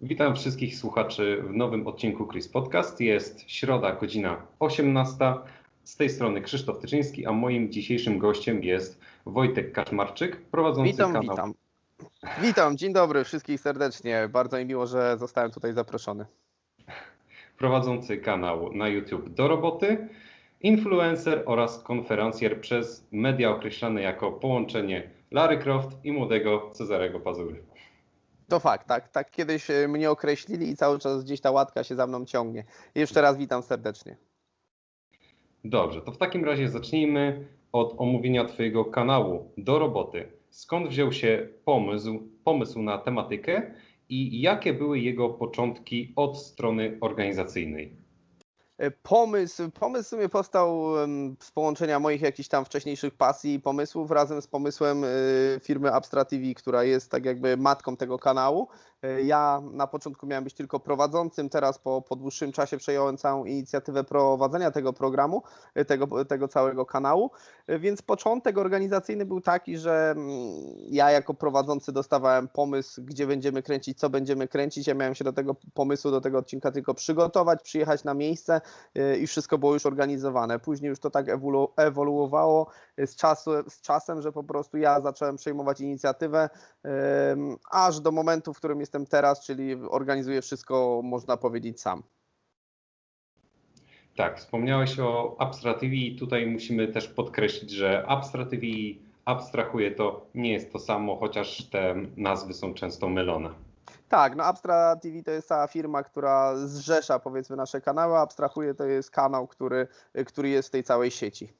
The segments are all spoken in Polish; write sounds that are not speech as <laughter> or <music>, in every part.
Witam wszystkich słuchaczy w nowym odcinku Chris Podcast. Jest środa, godzina 18. Z tej strony Krzysztof Tyczyński, a moim dzisiejszym gościem jest Wojtek Kaczmarczyk, prowadzący Witam, kanał. witam. Witam, dzień dobry wszystkich serdecznie. Bardzo mi miło, że zostałem tutaj zaproszony. prowadzący kanał na YouTube do roboty, influencer oraz konferencjer przez media określane jako połączenie Larry Croft i młodego Cezarego Pazury. To fakt, tak, tak kiedyś e, mnie określili i cały czas gdzieś ta łatka się za mną ciągnie. Jeszcze raz witam serdecznie. Dobrze, to w takim razie zacznijmy od omówienia Twojego kanału do roboty. Skąd wziął się pomysł, pomysł na tematykę i jakie były jego początki od strony organizacyjnej? E, Pomysł, pomysł w sumie powstał z połączenia moich jakichś tam wcześniejszych pasji i pomysłów razem z pomysłem e, firmy Abstra TV, która jest tak jakby matką tego kanału. E, Ja na początku miałem być tylko prowadzącym, teraz po, po dłuższym czasie przejąłem całą inicjatywę prowadzenia tego programu, e, tego, tego całego kanału, E, więc początek organizacyjny był taki, że mm, ja jako prowadzący dostawałem pomysł, gdzie będziemy kręcić, co będziemy kręcić. Ja miałem się do tego pomysłu, do tego odcinka tylko przygotować, przyjechać na miejsce i wszystko było już organizowane. Później już to tak ewolu- ewoluowało z, czasu, z czasem, że po prostu ja zacząłem przejmować inicjatywę, aż do momentu, w którym jestem teraz, czyli organizuję wszystko, można powiedzieć, sam. Tak, wspomniałeś o Abstra TV i tutaj musimy też podkreślić, że Abstra TV abstrahuje to, nie jest to samo, chociaż te nazwy są często mylone. Tak, no Abstra TV to jest cała firma, która zrzesza powiedzmy nasze kanały, Abstrahuje to jest kanał, który, który jest w tej całej sieci.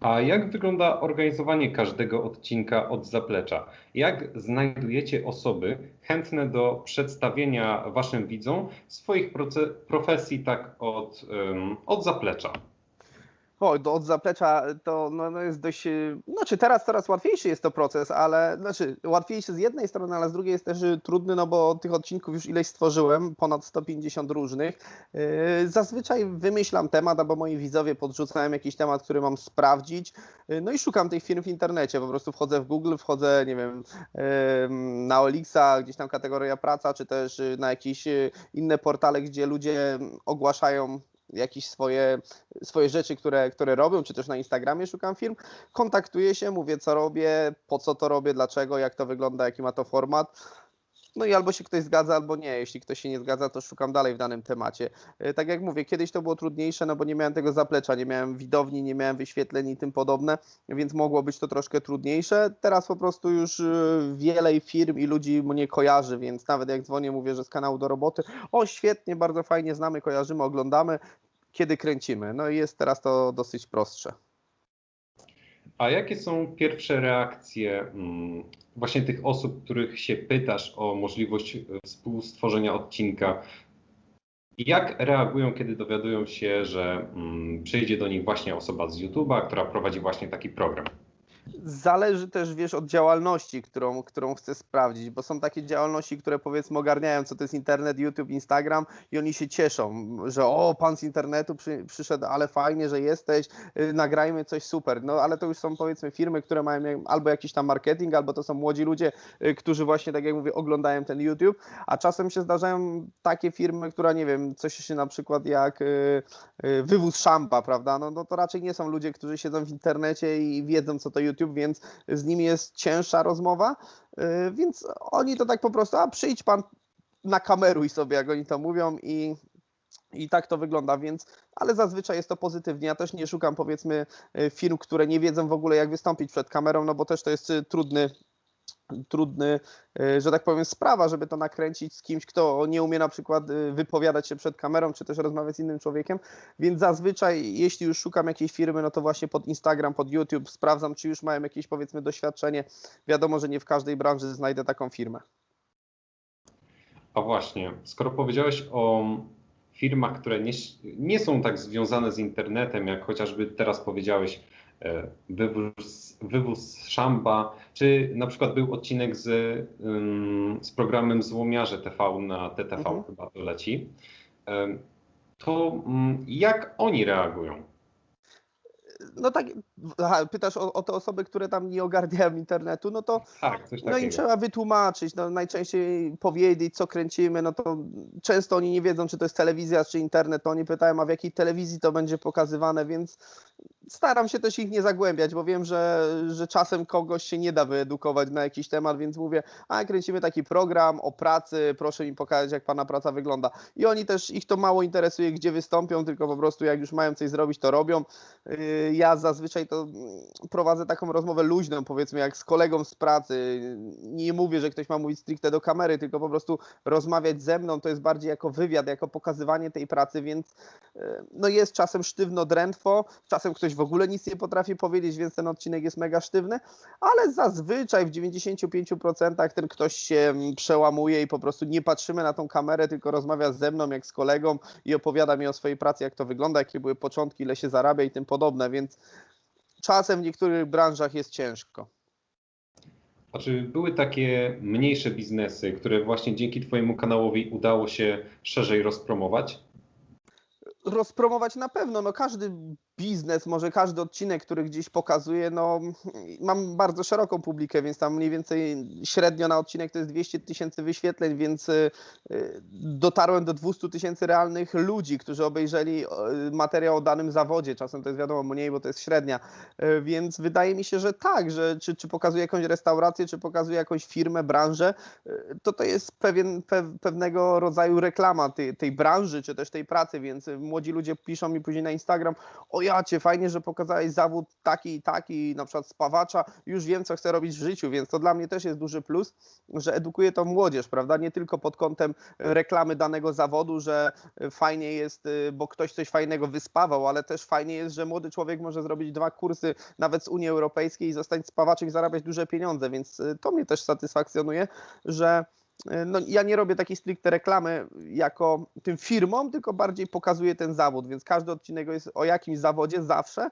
A jak wygląda organizowanie każdego odcinka od zaplecza? Jak znajdujecie osoby chętne do przedstawienia Waszym widzom swoich profesji tak od, ym, od zaplecza? O, do, od zaplecza to no, no jest dość. y, Znaczy, teraz coraz łatwiejszy jest to proces, ale znaczy łatwiejszy z jednej strony, ale z drugiej jest też y, trudny, no bo tych odcinków już ileś stworzyłem, ponad 150 różnych. Yy, Zazwyczaj wymyślam temat, albo moi widzowie podrzucają jakiś temat, który mam sprawdzić. Yy, No i szukam tych firm w internecie. Po prostu wchodzę w Google, wchodzę, nie wiem, yy, na Olixa, gdzieś tam kategoria praca, czy też na jakieś inne portale, gdzie ludzie ogłaszają jakieś swoje, swoje rzeczy, które, które robią, czy też na Instagramie szukam firm, kontaktuję się, mówię co robię, po co to robię, dlaczego, jak to wygląda, jaki ma to format. No i albo się ktoś zgadza, albo nie. Jeśli ktoś się nie zgadza, to szukam dalej w danym temacie. E, Tak jak mówię, kiedyś to było trudniejsze, no bo nie miałem tego zaplecza, nie miałem widowni, nie miałem wyświetleń i tym podobne, więc mogło być to troszkę trudniejsze. Teraz po prostu już e, wiele firm i ludzi mnie kojarzy, więc nawet jak dzwonię, mówię, że z kanału do roboty, o świetnie, bardzo fajnie znamy, kojarzymy, oglądamy, kiedy kręcimy. No i jest teraz to dosyć prostsze. A jakie są pierwsze reakcje mm, właśnie tych osób, których się pytasz o możliwość e, współstworzenia odcinka? Jak reagują, kiedy dowiadują się, że mm, przyjdzie do nich właśnie osoba z YouTube'a, która prowadzi właśnie taki program? Zależy też, wiesz, od działalności, którą, którą chcę sprawdzić, bo są takie działalności, które powiedzmy ogarniają, co to jest internet, YouTube, Instagram i oni się cieszą, że o, pan z internetu przy, przyszedł, ale fajnie, że jesteś, yy, nagrajmy coś super. No ale to już są powiedzmy firmy, które mają albo jakiś tam marketing, albo to są młodzi ludzie, yy, którzy właśnie, tak jak mówię, oglądają ten YouTube, a czasem się zdarzają takie firmy, która, nie wiem, coś się na przykład jak yy, wywóz szampa, prawda, no, no to raczej nie są ludzie, którzy siedzą w internecie i wiedzą, co to YouTube, więc z nimi jest cięższa rozmowa, yy, więc oni to tak po prostu, a przyjdź pan na kameruj sobie, jak oni to mówią i i tak to wygląda, więc, ale zazwyczaj jest to pozytywnie. Ja też nie szukam powiedzmy yy, firm, które nie wiedzą w ogóle jak wystąpić przed kamerą, no bo też to jest yy, trudny, trudny, yy, że tak powiem, sprawa, żeby to nakręcić z kimś, kto nie umie na przykład yy, wypowiadać się przed kamerą, czy też rozmawiać z innym człowiekiem, więc zazwyczaj, jeśli już szukam jakiejś firmy, no to właśnie pod Instagram, pod YouTube sprawdzam, czy już mają jakieś powiedzmy doświadczenie. Wiadomo, że nie w każdej branży znajdę taką firmę. A właśnie, skoro powiedziałeś o firmach, które nie, nie są tak związane z internetem, jak chociażby teraz powiedziałeś, wywóz, wywóz szamba, czy na przykład był odcinek z, ym, z programem Złomiarze TV na TTV, Mhm. chyba to leci, to mm, jak oni reagują? No tak, aha, pytasz o, o te osoby, które tam nie ogarniają internetu, no to Tak, no im trzeba wytłumaczyć, no najczęściej powiedzieć, co kręcimy, no to często oni nie wiedzą, czy to jest telewizja, czy internet, to oni pytają, a w jakiej telewizji to będzie pokazywane, więc staram się też ich nie zagłębiać, bo wiem, że, że czasem kogoś się nie da wyedukować na jakiś temat, więc mówię, a kręcimy taki program o pracy, proszę mi pokazać, jak pana praca wygląda. I oni też, ich to mało interesuje, gdzie wystąpią, tylko po prostu jak już mają coś zrobić, to robią. Yy, Ja zazwyczaj to mm, prowadzę taką rozmowę luźną, powiedzmy, jak z kolegą z pracy. Nie mówię, że ktoś ma mówić stricte do kamery, tylko po prostu rozmawiać ze mną, to jest bardziej jako wywiad, jako pokazywanie tej pracy, więc yy, no jest czasem sztywno, drętwo, czasem ktoś w ogóle nic nie potrafi powiedzieć, więc ten odcinek jest mega sztywny, ale zazwyczaj w 95% ten ktoś się mm, przełamuje i po prostu nie patrzymy na tą kamerę, tylko rozmawia ze mną jak z kolegą i opowiada mi o swojej pracy, jak to wygląda, jakie były początki, ile się zarabia i tym podobne, więc czasem w niektórych branżach jest ciężko. A czy były takie mniejsze biznesy, które właśnie dzięki Twojemu kanałowi udało się szerzej rozpromować? rozpromować na pewno. No każdy biznes, może każdy odcinek, który gdzieś pokazuje, no mam bardzo szeroką publikę, więc tam mniej więcej średnio na odcinek to jest 200 tysięcy wyświetleń, więc y, y, dotarłem do 200 tysięcy realnych ludzi, którzy obejrzeli materiał o danym zawodzie. Czasem to jest wiadomo mniej, bo to jest średnia. Y, Więc wydaje mi się, że tak, że czy, czy pokazuje jakąś restaurację, czy pokazuje jakąś firmę, branżę, to to jest pewien, pe, pewnego rodzaju reklama tej, tej branży, czy też tej pracy, więc młodzi ludzie piszą mi później na Instagram, o ja cię, fajnie, że pokazałeś zawód taki i taki, na przykład spawacza, już wiem, co chcę robić w życiu, więc to dla mnie też jest duży plus, że edukuje to młodzież, prawda, nie tylko pod kątem reklamy danego zawodu, że fajnie jest, y, bo ktoś coś fajnego wyspawał, ale też fajnie jest, że młody człowiek może zrobić dwa kursy nawet z Unii Europejskiej i zostać spawaczem i zarabiać duże pieniądze, więc to mnie też satysfakcjonuje, że no, ja nie robię takiej stricte reklamy jako tym firmom, tylko bardziej pokazuję ten zawód, więc każdy odcinek jest o jakimś zawodzie zawsze,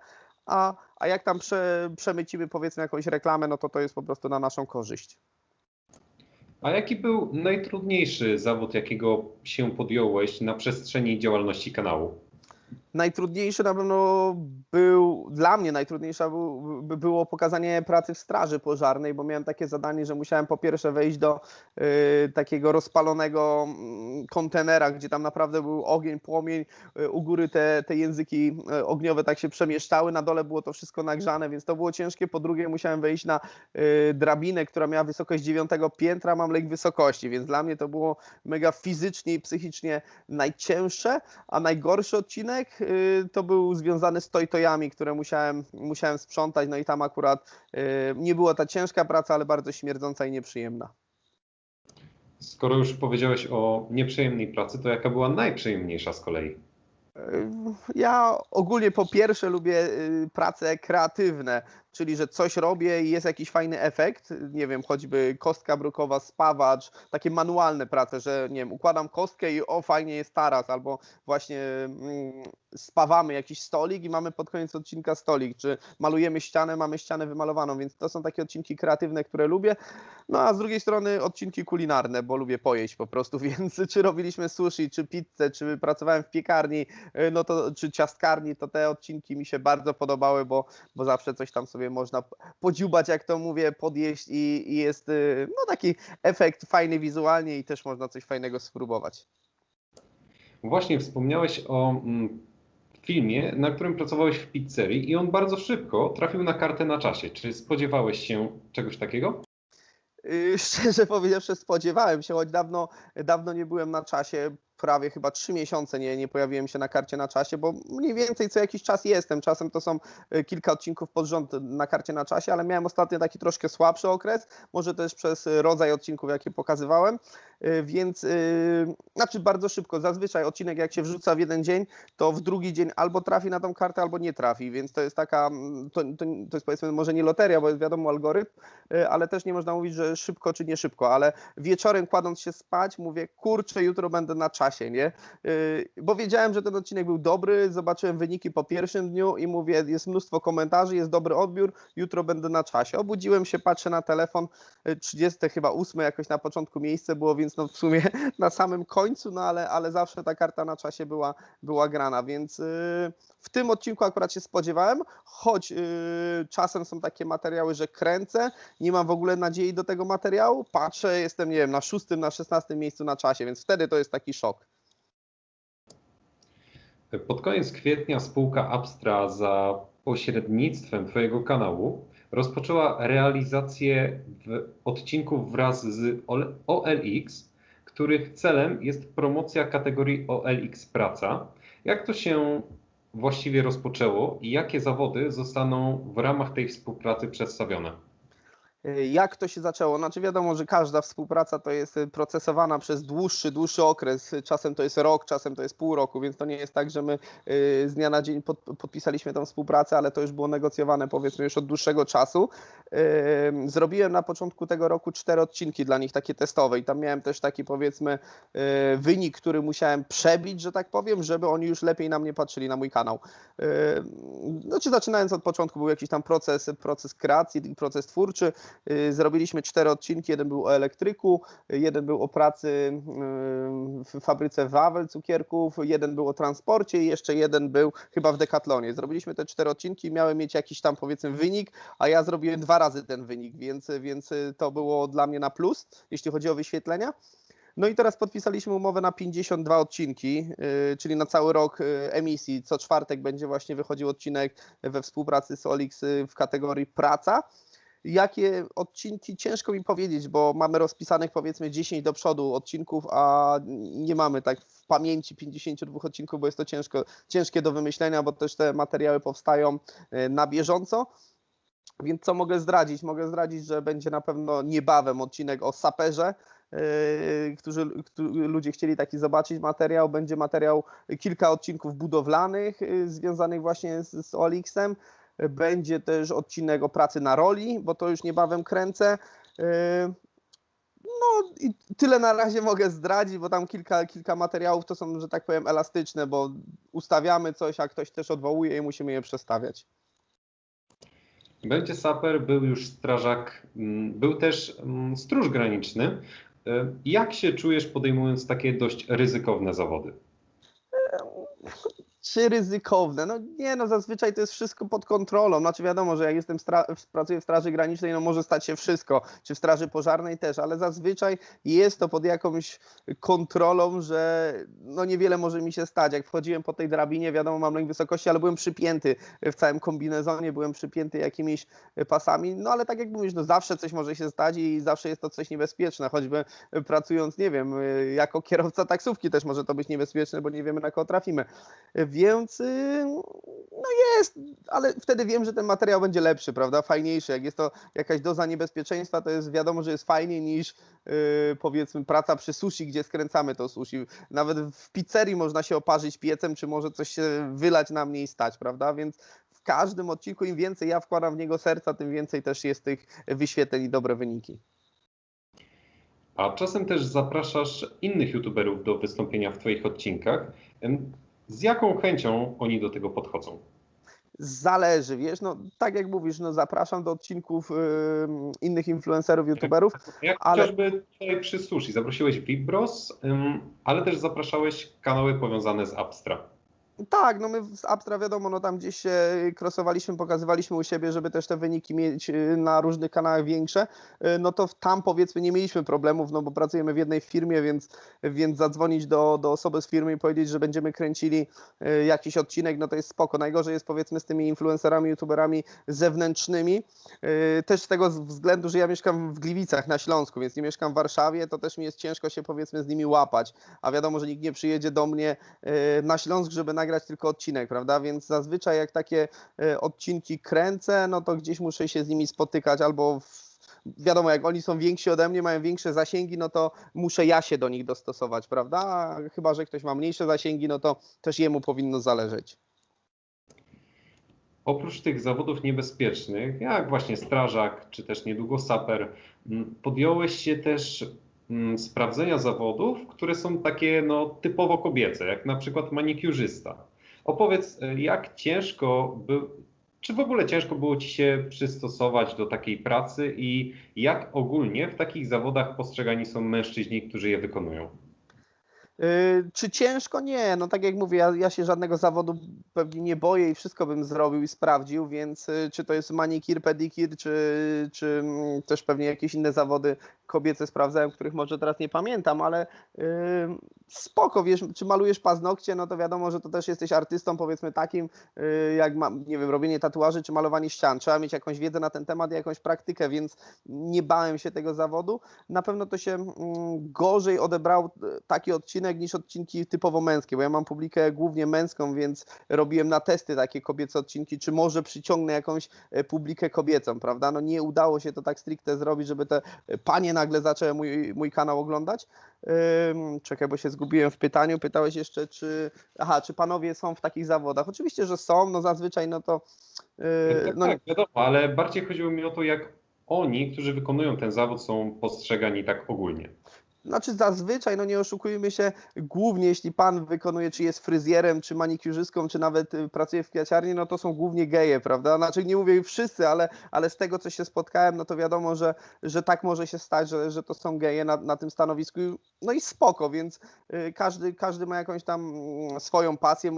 a, a jak tam prze, przemycimy powiedzmy jakąś reklamę, no to to jest po prostu na naszą korzyść. A jaki był najtrudniejszy zawód, jakiego się podjąłeś na przestrzeni działalności kanału? Najtrudniejszy na pewno był, dla mnie najtrudniejsze by było pokazanie pracy w straży pożarnej, bo miałem takie zadanie, że musiałem po pierwsze wejść do y, takiego rozpalonego mm, kontenera, gdzie tam naprawdę był ogień, płomień, y, u góry te, te języki y, ogniowe tak się przemieszczały, na dole było to wszystko nagrzane, więc to było ciężkie. Po drugie musiałem wejść na y, drabinę, która miała wysokość dziewiątego piętra, mam lek wysokości, więc dla mnie to było mega fizycznie i psychicznie najcięższe, a najgorszy odcinek to był związany z tojtojami, które musiałem, musiałem sprzątać, no i tam akurat y, nie była ta ciężka praca, ale bardzo śmierdząca i nieprzyjemna. Skoro już powiedziałeś o nieprzyjemnej pracy, to jaka była najprzyjemniejsza z kolei? Y, Ja ogólnie po pierwsze lubię y, prace kreatywne, czyli że coś robię i jest jakiś fajny efekt, nie wiem, choćby kostka brukowa, spawacz, takie manualne prace, że nie wiem, układam kostkę i o fajnie jest taras, albo właśnie mm, spawamy jakiś stolik i mamy pod koniec odcinka stolik, czy malujemy ścianę, mamy ścianę wymalowaną, więc to są takie odcinki kreatywne, które lubię. No a z drugiej strony odcinki kulinarne, bo lubię pojeść po prostu, <laughs> więc czy robiliśmy sushi, czy pizzę, czy pracowałem w piekarni, y, no to czy ciastkarni, to te odcinki mi się bardzo podobały, bo, bo zawsze coś tam sobie można podziubać, jak to mówię, podjeść i, i jest y, no taki efekt fajny wizualnie i też można coś fajnego spróbować. Właśnie wspomniałeś o mm, filmie, na którym pracowałeś w pizzerii i on bardzo szybko trafił na kartę na czasie. Czy spodziewałeś się czegoś takiego? Y, <laughs> Szczerze powiedziawszy, spodziewałem się, choć dawno, dawno nie byłem na czasie, prawie chyba trzy miesiące nie, nie pojawiłem się na karcie na czasie, bo mniej więcej co jakiś czas jestem. Czasem to są y, kilka odcinków pod rząd na karcie na czasie, ale miałem ostatnio taki troszkę słabszy okres, może też przez y, rodzaj odcinków, jakie pokazywałem, y, więc znaczy bardzo szybko. Zazwyczaj odcinek, jak się wrzuca w jeden dzień, to w drugi dzień albo trafi na tą kartę, albo nie trafi, więc to jest taka, mm, to, to, to jest powiedzmy może nie loteria, bo jest wiadomo algorytm, ale też nie można mówić, że szybko czy nie szybko, ale wieczorem kładąc się spać, mówię, kurczę, jutro będę na czasie nie? Yy, Bo wiedziałem, że ten odcinek był dobry, zobaczyłem wyniki po pierwszym dniu i mówię, jest mnóstwo komentarzy, jest dobry odbiór, jutro będę na czasie. Obudziłem się, patrzę na telefon, yy, 30 chyba 8 jakoś na początku miejsce było, więc no w sumie <laughs> na samym końcu, no ale, ale zawsze ta karta na czasie była, była grana, więc yy, w tym odcinku akurat się spodziewałem, choć czasem są takie materiały, że kręcę, nie mam w ogóle nadziei do tego materiału, patrzę, jestem, nie wiem, na szóstym, na szesnastym miejscu na czasie, więc wtedy to jest taki szok. Pod koniec kwietnia spółka Abstra za pośrednictwem Twojego kanału rozpoczęła realizację odcinków wraz z OL- OLX, których celem jest promocja kategorii OLX Praca. Jak to się właściwie rozpoczęło i jakie zawody zostaną w ramach tej współpracy przedstawione? Y, Jak to się zaczęło? Znaczy wiadomo, że każda współpraca to jest y, procesowana przez dłuższy, dłuższy okres. Czasem to jest rok, czasem to jest pół roku, więc to nie jest tak, że my y, z dnia na dzień pod, podpisaliśmy tą współpracę, ale to już było negocjowane powiedzmy już od dłuższego czasu. Zrobiłem na początku tego roku cztery odcinki dla nich takie testowe i tam miałem też taki powiedzmy wynik, który musiałem przebić, że tak powiem, żeby oni już lepiej na mnie patrzyli, na mój kanał. Znaczy zaczynając od początku był jakiś tam proces, proces kreacji, proces twórczy. Y, Zrobiliśmy cztery odcinki, jeden był o elektryku, y, jeden był o pracy y, w fabryce Wawel cukierków, jeden był o transporcie i jeszcze jeden był chyba w Decathlonie. Zrobiliśmy te cztery odcinki, miały mieć jakiś tam powiedzmy wynik, a ja zrobiłem dwa razy ten wynik, więc, więc y, to było dla mnie na plus, jeśli chodzi o wyświetlenia. No i teraz podpisaliśmy umowę na 52 odcinki, yy, czyli na cały rok emisji. Co czwartek będzie właśnie wychodził odcinek we współpracy z Olix w kategorii praca. Jakie odcinki ciężko mi powiedzieć, bo mamy rozpisanych powiedzmy 10 do przodu odcinków, a nie mamy tak w pamięci 52 odcinków, bo jest to ciężko, ciężkie do wymyślenia, bo też te materiały powstają yy, na bieżąco. Więc co mogę zdradzić? Mogę zdradzić, że będzie na pewno niebawem odcinek o saperze, yy, którzy, ludzie chcieli taki zobaczyć materiał. Będzie materiał, kilka odcinków budowlanych yy, związanych właśnie z, z Olixem. Będzie też odcinek o pracy na roli, bo to już niebawem kręcę. Yy, No i tyle na razie mogę zdradzić, bo tam kilka, kilka materiałów to są, że tak powiem, elastyczne, bo ustawiamy coś, a ktoś też odwołuje i musimy je przestawiać. Będzie saper, był już strażak, mm, był też mm, stróż graniczny. Y, Jak się czujesz podejmując takie dość ryzykowne zawody? Czy ryzykowne? No nie, no zazwyczaj to jest wszystko pod kontrolą. Znaczy wiadomo, że jak jestem pracuję w Straży Granicznej, no może stać się wszystko, czy w Straży Pożarnej też, ale zazwyczaj jest to pod jakąś kontrolą, że no niewiele może mi się stać. Jak wchodziłem po tej drabinie, wiadomo, mam lęk wysokości, ale byłem przypięty w całym kombinezonie, byłem przypięty jakimiś pasami, no ale tak jak mówisz, no zawsze coś może się stać i zawsze jest to coś niebezpieczne, choćby pracując, nie wiem, jako kierowca taksówki też może to być niebezpieczne, bo nie wiemy na kogo trafimy. Więc no jest, ale wtedy wiem, że ten materiał będzie lepszy, prawda? Fajniejszy. Jak jest to jakaś doza niebezpieczeństwa, to jest wiadomo, że jest fajniej niż yy, powiedzmy praca przy sushi, gdzie skręcamy to sushi. Nawet w pizzerii można się oparzyć piecem, czy może coś się wylać na mnie i stać, prawda? Więc w każdym odcinku im więcej ja wkładam w niego serca, tym więcej też jest tych wyświetleń i dobre wyniki. A czasem też zapraszasz innych youtuberów do wystąpienia w Twoich odcinkach. Z jaką chęcią oni do tego podchodzą? Zależy, wiesz, no tak jak mówisz, no zapraszam do odcinków y, innych influencerów, youtuberów, Jak Ale- chociażby tutaj przy sushi zaprosiłeś Vibros, ym, ale też zapraszałeś kanały powiązane z Abstra. Tak, no my z Abstra wiadomo, no tam gdzieś się krosowaliśmy, pokazywaliśmy u siebie, żeby też te wyniki mieć y, na różnych kanałach większe, y, no to tam powiedzmy nie mieliśmy problemów, no bo pracujemy w jednej firmie, więc, więc zadzwonić do, do osoby z firmy i powiedzieć, że będziemy kręcili y, jakiś odcinek, no to jest spoko. Najgorzej jest powiedzmy z tymi influencerami, youtuberami zewnętrznymi, też z tego względu, że ja mieszkam w Gliwicach na Śląsku, więc nie mieszkam w Warszawie, to też mi jest ciężko się powiedzmy z nimi łapać, a wiadomo, że nikt nie przyjedzie do mnie na Śląsk, żeby nagrać tylko odcinek, prawda? Więc zazwyczaj jak takie y, odcinki kręcę, no to gdzieś muszę się z nimi spotykać albo w, wiadomo, jak oni są więksi ode mnie, mają większe zasięgi, no to muszę ja się do nich dostosować, prawda? A chyba, że ktoś ma mniejsze zasięgi, no to też jemu powinno zależeć. Oprócz tych zawodów niebezpiecznych, jak właśnie strażak, czy też niedługo saper, podjąłeś się też sprawdzenia zawodów, które są takie no, typowo kobiece, jak na przykład manikurzysta. Opowiedz, e, jak ciężko był, czy w ogóle ciężko było Ci się przystosować do takiej pracy i jak ogólnie w takich zawodach postrzegani są mężczyźni, którzy je wykonują? Yy, Czy ciężko? Nie. No tak jak mówię, ja, ja się żadnego zawodu pewnie nie boję i wszystko bym zrobił i sprawdził, więc y, czy to jest manikir, pedikir, czy, czy mm, też pewnie jakieś inne zawody kobiece sprawdzałem, których może teraz nie pamiętam, ale yy, spoko, wiesz, czy malujesz paznokcie, no to wiadomo, że to też jesteś artystą powiedzmy takim, yy, jak nie wiem, robienie tatuaży czy malowanie ścian. Trzeba mieć jakąś wiedzę na ten temat i jakąś praktykę, więc nie bałem się tego zawodu. Na pewno to się mm, gorzej odebrał e, taki odcinek niż odcinki typowo męskie, bo ja mam publikę głównie męską, więc robiłem na testy takie kobiece odcinki, czy może przyciągnę jakąś e, publikę kobiecą, prawda? No nie udało się to tak stricte zrobić, żeby te e, panie nagle zaczęły mój, mój kanał oglądać. Czekaj, bo się zgubiłem w pytaniu. Pytałeś jeszcze, czy, aha, czy panowie są w takich zawodach? Oczywiście, że są, no zazwyczaj no to yy, Tak, no, tak, wiadomo, ale bardziej chodziło mi o to, jak oni, którzy wykonują ten zawód, są postrzegani tak ogólnie. Znaczy zazwyczaj, no nie oszukujmy się, głównie jeśli pan wykonuje, czy jest fryzjerem, czy manikiurzystką, czy nawet y, pracuje w kwiaciarni, no to są głównie geje, prawda? Znaczy nie mówię wszyscy, ale, ale z tego, co się spotkałem, no to wiadomo, że, że tak może się stać, że, że to są geje na, na tym stanowisku. No i spoko, więc y, każdy, każdy ma jakąś tam mm, swoją pasję.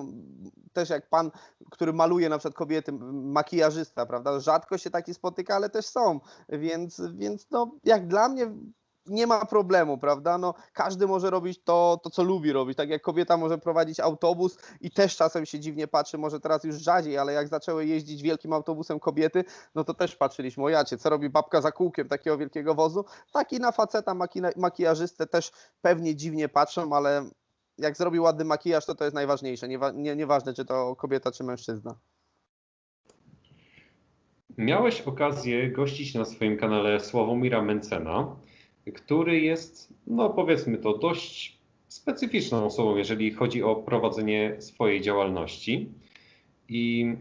Też jak pan, który maluje na przykład kobiety, makijażysta, prawda? Rzadko się taki spotyka, ale też są, więc, więc no jak dla mnie nie ma problemu, prawda? No, każdy może robić to, to, co lubi robić. Tak jak kobieta może prowadzić autobus i też czasem się dziwnie patrzy, może teraz już rzadziej, ale jak zaczęły jeździć wielkim autobusem kobiety, no to też patrzyliśmy, o jacie, co robi babka za kółkiem takiego wielkiego wozu. Tak i na faceta makijażystę też pewnie dziwnie patrzą, ale jak zrobi ładny makijaż, to to jest najważniejsze. Niewa- nie, nieważne, czy to kobieta, czy mężczyzna. Miałeś okazję gościć na swoim kanale Sławomira Mencena, który jest, no powiedzmy to, dość specyficzną osobą, jeżeli chodzi o prowadzenie swojej działalności. I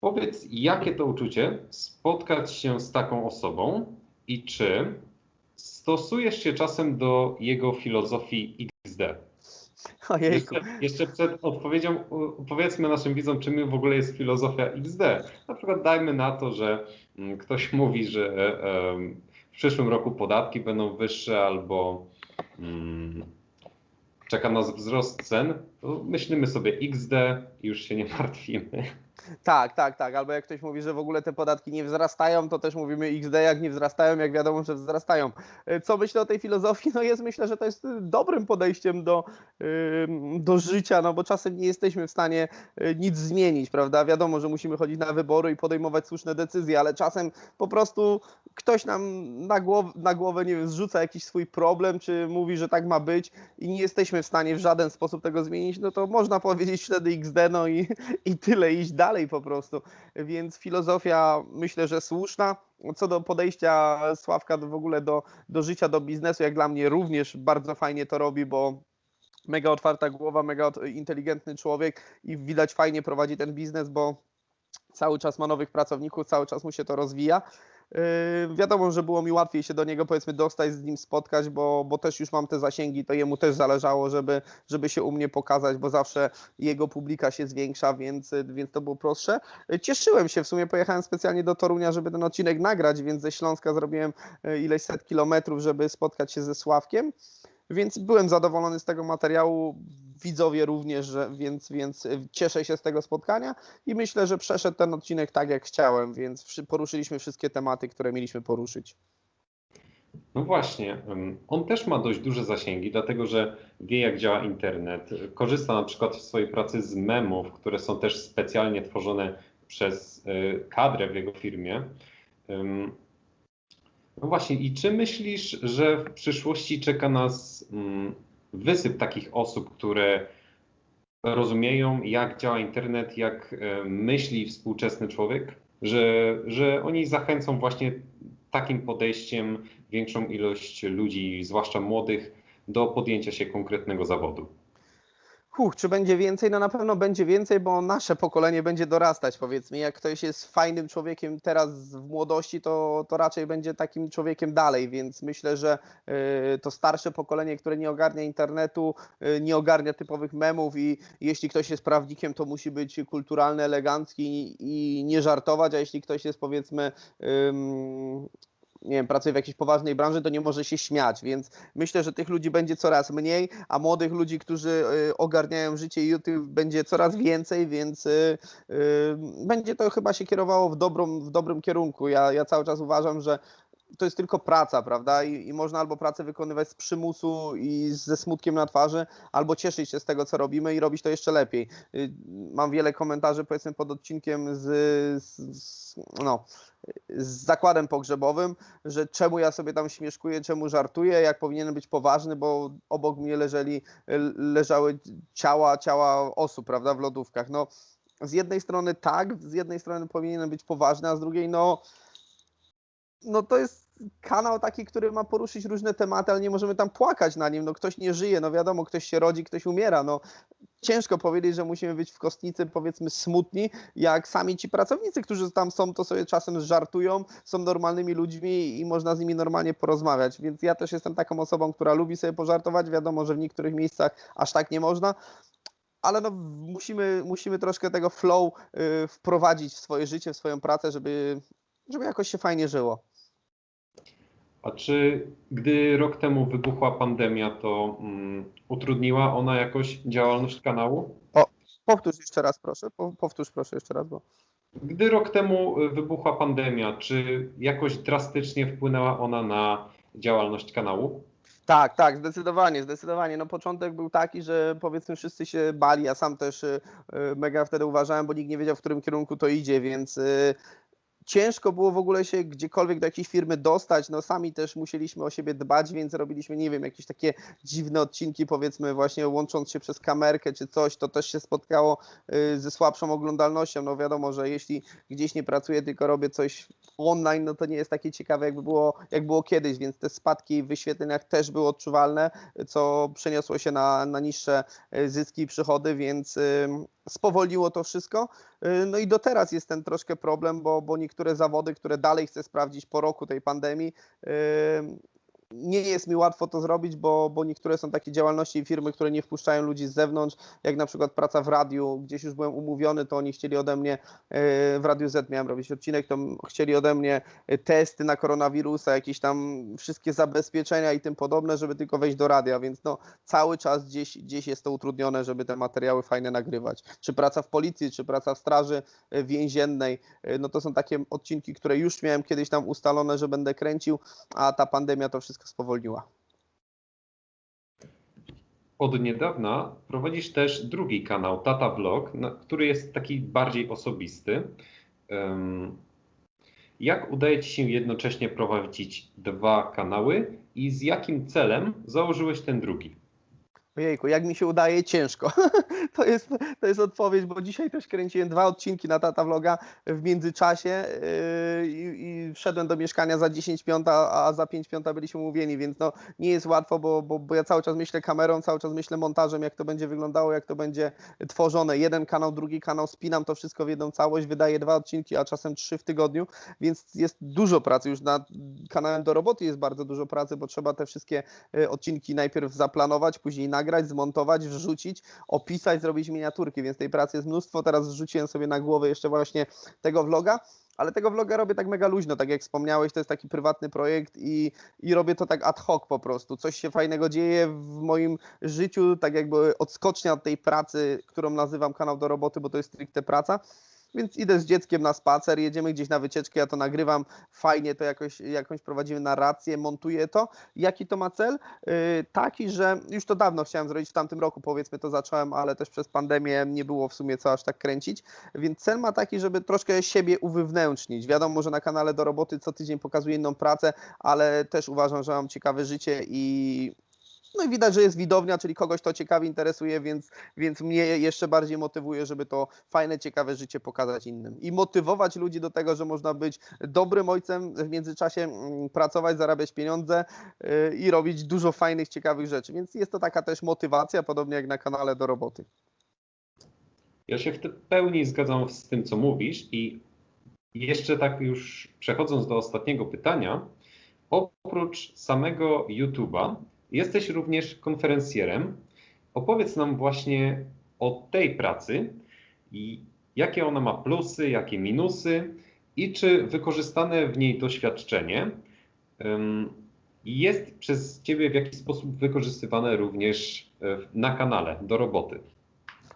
powiedz, jakie to uczucie spotkać się z taką osobą i czy stosujesz się czasem do jego filozofii XD? Jeszcze, jeszcze przed odpowiedzią powiedzmy naszym widzom, czym w ogóle jest filozofia XD. Na przykład dajmy na to, że mm, ktoś mówi, że w przyszłym roku podatki będą wyższe albo mm, czeka nas wzrost cen, to myślimy sobie XD i już się nie <laughs> martwimy. Tak, tak, tak. Albo jak ktoś mówi, że w ogóle te podatki nie wzrastają, to też mówimy XD, jak nie wzrastają, jak wiadomo, że wzrastają. E, Co myślę o tej filozofii? <laughs> No jest, myślę, że to jest y, dobrym podejściem do, do życia, no bo czasem nie jesteśmy w stanie y, nic zmienić, prawda? Wiadomo, że musimy chodzić na wybory i podejmować słuszne decyzje, ale czasem po prostu ktoś nam na, głow, na głowę, nie wiem, zrzuca jakiś swój problem, czy mówi, że tak ma być i nie jesteśmy w stanie w żaden sposób tego zmienić, no to można powiedzieć wtedy XD, no i, i tyle, iść dalej po prostu. Więc filozofia myślę, że słuszna. Co do podejścia Sławka w ogóle do, do życia, do biznesu, jak dla mnie również bardzo fajnie to robi, bo mega otwarta głowa, mega inteligentny człowiek i widać fajnie prowadzi ten biznes, bo cały czas ma nowych pracowników, cały czas mu się to rozwija. Yy, wiadomo, że było mi łatwiej się do niego powiedzmy dostać, z nim spotkać, bo, bo też już mam te zasięgi, to jemu też zależało, żeby, żeby się u mnie pokazać, bo zawsze jego publika się zwiększa, więc, więc to było prostsze. Cieszyłem się, w sumie pojechałem specjalnie do Torunia, żeby ten odcinek nagrać, więc ze Śląska zrobiłem e, ileś set kilometrów, żeby spotkać się ze Sławkiem. Więc byłem zadowolony z tego materiału, widzowie również, więc, więc cieszę się z tego spotkania i myślę, że przeszedł ten odcinek tak jak chciałem, więc poruszyliśmy wszystkie tematy, które mieliśmy poruszyć. No właśnie, on też ma dość duże zasięgi, dlatego że wie, jak działa internet. Korzysta na przykład w swojej pracy z memów, które są też specjalnie tworzone przez e, kadrę w jego firmie. No właśnie, i czy myślisz, że w przyszłości czeka nas mm, wysyp takich osób, które rozumieją, jak działa internet, jak e, myśli współczesny człowiek? Że, że oni zachęcą właśnie takim podejściem większą ilość ludzi, zwłaszcza młodych, do podjęcia się konkretnego zawodu. Huch, czy będzie więcej? No na pewno będzie więcej, bo nasze pokolenie będzie dorastać, powiedzmy. Jak ktoś jest fajnym człowiekiem teraz w młodości, to, to raczej będzie takim człowiekiem dalej, więc myślę, że y, to starsze pokolenie, które nie ogarnia internetu, y, nie ogarnia typowych memów i jeśli ktoś jest prawnikiem, to musi być kulturalny, elegancki i, i nie żartować, a jeśli ktoś jest powiedzmy ym, nie wiem, pracuje w jakiejś poważnej branży, to nie może się śmiać, więc myślę, że tych ludzi będzie coraz mniej, a młodych ludzi, którzy y, ogarniają życie YouTube będzie coraz więcej, więc y, y, będzie to chyba się kierowało w, dobrą, w dobrym kierunku. Ja, ja cały czas uważam, że to jest tylko praca, prawda? I, I, można albo pracę wykonywać z przymusu i ze smutkiem na twarzy, albo cieszyć się z tego, co robimy i robić to jeszcze lepiej. Y, Mam wiele komentarzy, powiedzmy, pod odcinkiem z, z, z no, z zakładem pogrzebowym, że czemu ja sobie tam śmieszkuję, czemu żartuję, jak powinienem być poważny, bo obok mnie leżeli, leżały ciała, ciała osób, prawda, w lodówkach. No, z jednej strony tak, z jednej strony powinienem być poważny, a z drugiej no no to jest kanał taki, który ma poruszyć różne tematy, ale nie możemy tam płakać na nim. No ktoś nie żyje, no wiadomo, ktoś się rodzi, ktoś umiera. No ciężko powiedzieć, że musimy być w kostnicy powiedzmy smutni, jak sami ci pracownicy, którzy tam są, to sobie czasem żartują, są normalnymi ludźmi i można z nimi normalnie porozmawiać. Więc ja też jestem taką osobą, która lubi sobie pożartować. Wiadomo, że w niektórych miejscach aż tak nie można. Ale no, musimy, musimy troszkę tego flow y, wprowadzić w swoje życie, w swoją pracę, żeby, żeby jakoś się fajnie żyło. A czy gdy rok temu wybuchła pandemia, to um, utrudniła ona jakoś działalność kanału? O, powtórz jeszcze raz, proszę. Powtórz proszę jeszcze raz, bo. Gdy rok temu wybuchła pandemia, czy jakoś drastycznie wpłynęła ona na działalność kanału? Tak, tak, zdecydowanie, zdecydowanie. No początek był taki, że powiedzmy wszyscy się bali, ja sam też y, mega wtedy uważałem, bo nikt nie wiedział, w którym kierunku to idzie, więc y, ciężko było w ogóle się gdziekolwiek do jakiejś firmy dostać. No sami też musieliśmy o siebie dbać, więc robiliśmy, nie wiem, jakieś takie dziwne odcinki, powiedzmy, właśnie łącząc się przez kamerkę czy coś, to też się spotkało y, ze słabszą oglądalnością. No wiadomo, że jeśli gdzieś nie pracuję, tylko robię coś online, no to nie jest takie ciekawe, jakby było, jak było kiedyś, więc te spadki w wyświetleniach też były odczuwalne, co przeniosło się na, na niższe y, zyski i przychody, więc spowolniło to wszystko. Y, no i do teraz jest ten troszkę problem, bo, bo niektóre zawody, które dalej chcę sprawdzić po roku tej pandemii, nie jest mi łatwo to zrobić, bo, bo niektóre są takie działalności i firmy, które nie wpuszczają ludzi z zewnątrz, jak na przykład praca w radiu, gdzieś już byłem umówiony, to oni chcieli ode mnie, e, w Radiu Z miałem robić odcinek, to chcieli ode mnie e, testy na koronawirusa, jakieś tam wszystkie zabezpieczenia i tym podobne, żeby tylko wejść do radia, więc no cały czas gdzieś, gdzieś jest to utrudnione, żeby te materiały fajne nagrywać. Czy praca w policji, czy praca w straży e, więziennej, no to są takie odcinki, które już miałem kiedyś tam ustalone, że będę kręcił, a ta pandemia to wszystko spowolniła. Od niedawna prowadzisz też drugi kanał, Tata Vlog, który jest taki bardziej osobisty. Jak udaje Ci się jednocześnie prowadzić dwa kanały i z jakim celem założyłeś ten drugi? Ojejku, jak mi się udaje, ciężko. <laughs> to, jest, to jest odpowiedź, bo dzisiaj też kręciłem dwa odcinki na Tata Vloga w międzyczasie yy, i wszedłem do mieszkania za 10 piąta, a za 5 piąta byliśmy umówieni, więc no, nie jest łatwo, bo, bo, bo ja cały czas myślę kamerą, cały czas myślę montażem, jak to będzie wyglądało, jak to będzie tworzone. Jeden kanał, drugi kanał, spinam to wszystko w jedną całość, wydaję dwa odcinki, a czasem trzy w tygodniu, więc jest dużo pracy. Już nad kanałem do roboty jest bardzo dużo pracy, bo trzeba te wszystkie yy, odcinki najpierw zaplanować, później nagrać, nagrać, zmontować, wrzucić, opisać, zrobić miniaturki, więc tej pracy jest mnóstwo. Teraz wrzuciłem sobie na głowę jeszcze właśnie tego vloga, ale tego vloga robię tak mega luźno, tak jak wspomniałeś, to jest taki prywatny projekt i, i robię to tak ad hoc po prostu. Coś się fajnego dzieje w moim życiu, tak jakby odskocznia od tej pracy, którą nazywam kanał do roboty, bo to jest stricte praca więc idę z dzieckiem na spacer, jedziemy gdzieś na wycieczkę, ja to nagrywam, fajnie to jakoś, jakąś prowadzimy narrację, montuję to. Jaki to ma cel? Yy, taki, że już to dawno chciałem zrobić, w tamtym roku powiedzmy to zacząłem, ale też przez pandemię nie było w sumie co aż tak kręcić, więc cel ma taki, żeby troszkę siebie uwewnętrznić. Wiadomo, że na kanale do roboty co tydzień pokazuję inną pracę, ale też uważam, że mam ciekawe życie i No i widać, że jest widownia, czyli kogoś to ciekawie interesuje, więc, więc mnie jeszcze bardziej motywuje, żeby to fajne, ciekawe życie pokazać innym. I motywować ludzi do tego, że można być dobrym ojcem, w międzyczasie mm, pracować, zarabiać pieniądze yy, i robić dużo fajnych, ciekawych rzeczy. Więc jest to taka też motywacja, podobnie jak na kanale do roboty. Ja się w pełni zgadzam z tym, co mówisz i jeszcze tak już przechodząc do ostatniego pytania, oprócz samego YouTube'a jesteś również konferencjerem. Opowiedz nam właśnie o tej pracy i jakie ona ma plusy, jakie minusy i czy wykorzystane w niej doświadczenie jest przez Ciebie w jakiś sposób wykorzystywane również e, na kanale do roboty.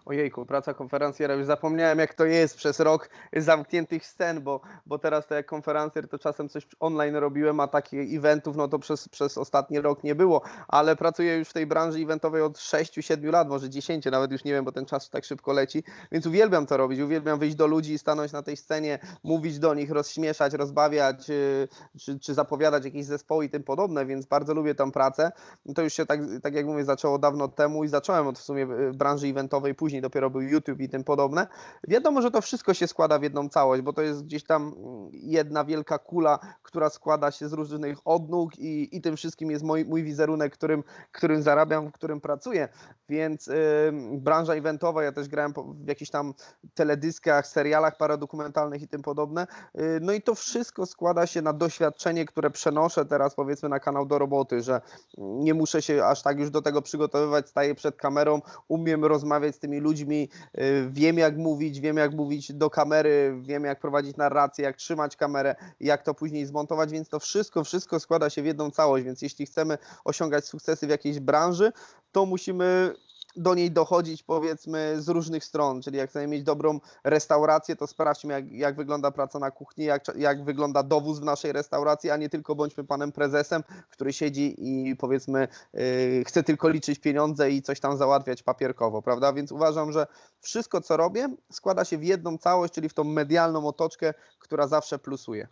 Ojejku, praca konferencjera, już zapomniałem jak to jest przez rok zamkniętych scen, bo, bo teraz to jak konferencjer to czasem coś online robiłem, a takich eventów no to przez, przez ostatni rok nie było, ale pracuję już w tej branży eventowej od 6-7 lat, może 10, nawet już nie wiem, bo ten czas tak szybko leci, więc uwielbiam to robić, uwielbiam wyjść do ludzi, stanąć na tej scenie, mówić do nich, rozśmieszać, rozbawiać, yy, czy, czy zapowiadać jakieś zespoły i tym podobne, więc bardzo lubię tą pracę. To już się tak, tak jak mówię, zaczęło dawno temu i zacząłem od w sumie y, branży eventowej, później dopiero był YouTube i tym podobne. Wiadomo, że to wszystko się składa w jedną całość, bo to jest gdzieś tam mm, jedna wielka kula, która składa się z różnych odnóg i, i tym wszystkim jest mój, mój wizerunek, którym, którym zarabiam, w którym pracuję. Więc y, branża eventowa, ja też grałem w jakichś tam teledyskach, serialach paradokumentalnych i tym podobne. Y, no i to wszystko składa się na doświadczenie, które przenoszę teraz powiedzmy na kanał do roboty, że nie muszę się aż tak już do tego przygotowywać, staję przed kamerą, umiem rozmawiać z tymi ludźmi, y, wiem jak mówić, wiem jak mówić do kamery, wiem jak prowadzić narrację, jak trzymać kamerę, jak to później zmontować, więc to wszystko, wszystko składa się w jedną całość, więc jeśli chcemy osiągać sukcesy w jakiejś branży, to musimy do niej dochodzić powiedzmy z różnych stron, czyli jak chcemy mieć dobrą restaurację, to sprawdźmy jak, jak wygląda praca na kuchni, jak, jak wygląda dowóz w naszej restauracji, a nie tylko bądźmy panem prezesem, który siedzi i powiedzmy yy, chce tylko liczyć pieniądze i coś tam załatwiać papierkowo, prawda? Więc uważam, że wszystko co robię składa się w jedną całość, czyli w tą medialną otoczkę, która zawsze plusuje.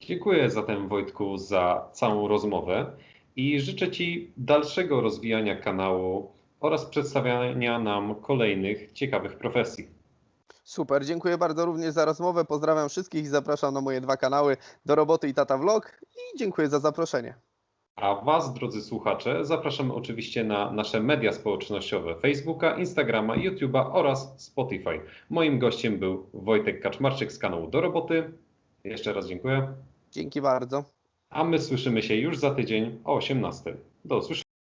Dziękuję zatem Wojtku za całą rozmowę i życzę Ci dalszego rozwijania kanału oraz przedstawiania nam kolejnych ciekawych profesji. Super, dziękuję bardzo również za rozmowę. Pozdrawiam wszystkich i zapraszam na moje dwa kanały do roboty i Tata Vlog i dziękuję za zaproszenie. A Was, drodzy słuchacze, zapraszamy oczywiście na nasze media społecznościowe Facebooka, Instagrama, YouTube'a oraz Spotify. Moim gościem był Wojtek Kaczmarczyk z kanału Do Roboty. Jeszcze raz dziękuję. Dzięki bardzo. A my słyszymy się już za tydzień o 18. Do usłyszenia.